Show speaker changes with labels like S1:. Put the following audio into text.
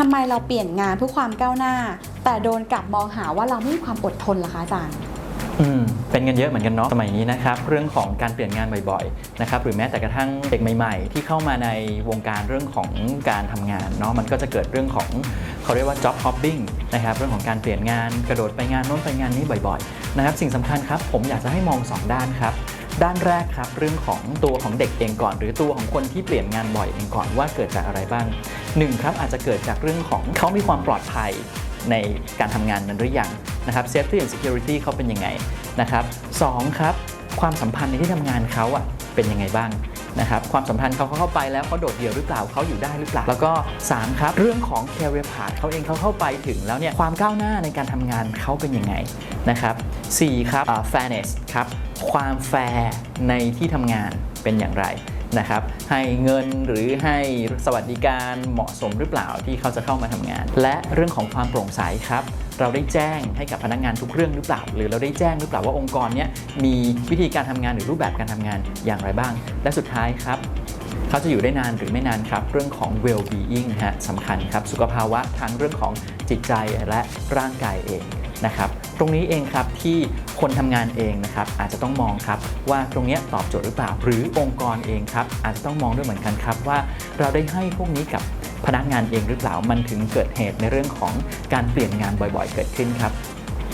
S1: ทำไมเราเปลี่ยนงานเพื่อความก้าวหน้า แต่โดนกลับมองหาว่าเราไม่มีความอดทนล่ะคะอาจารย์
S2: อืมเป็นกันเยอะเหมือนกันเนาะสมัยนี้นะครับเรื่องของการเปลี่ยนงานบ่อยๆนะครับหรือแม้แต่กระทั่งเด็กใหม่ ๆ ที่เข้ามาในวงการเรื่องของการทำงานเนาะมันก็จะเกิดเรื่องของเขาเรียกว่า job hopping นะครับเรื่องของการเปลี่ยนงานกระโดดไปงานโน้นไปงานนี้บ่อยๆนะครับสิ่งสำคัญครับผมอยากจะให้มองสองด้านครับ ด้านแรกครับเรื่องของตัวของเด็กเองก่อน หรือตัวของคนที่เปลี่ยนงานบ่อยเองก่อนว่าเกิดจากอะไรบ้างหนึ่งครับอาจจะเกิดจากเรื่องของเขามีความปลอดภัยในการทำงานนั้นหรือยังนะครับ safety and security เขาเป็นยังไงนะครับสองครับความสัมพันธ์ในที่ทำงานเขาอะเป็นยังไงบ้าง นะครับความสัมพันธ์เขาเขาเข้าไปแล้วเขาโดดเดี่ยวหรือเปล่าเขาอยู่ได้หรือเปล่า แล้วก็สามครับ เรื่องของ career path เขาเองเขาเข้าไปถึงแล้วเนี่ยความก้าวหน้าในการทำงานเขาเป็นยังไงนะครับสี่ครับ fairness ครับความแฟร์ในที่ทำงานเป็นอย่างไร นะครับให้เงินหรือให้สวัสดิการเหมาะสมหรือเปล่าที่เขาจะเข้ามาทำงาน และเรื่องของความโปร่งใสครับเราได้แจ้งให้กับพนักงานทุกเรื่องหรือเปล่า หรือเราได้แจ้งหรือเปล่าว่าองค์กรนี้มีวิธีการทำงานหรือรูปแบบการทำงานอย่างไรบ้าง และสุดท้ายครับเขาจะอยู่ได้นานหรือไม่นานครับ เรื่องของ well being ฮะสำคัญครับ สุขภาวะทั้งเรื่องของจิตใจและร่างกายเอง นะครับตรงนี้เองครับที่คนทำงานเองนะครับอาจจะต้องมองครับว่าตรงนี้ตอบโจทย์หรือเปล่า หรือองค์กรเองครับอาจจะต้องมองด้วยเหมือนกันครับว่าเราได้ให้พวกนี้กับพนักงานเองหรือเปล่ามันถึงเกิดเหตุในเรื่องของการเปลี่ยนงานบ่อย ๆ เกิดขึ้นครับ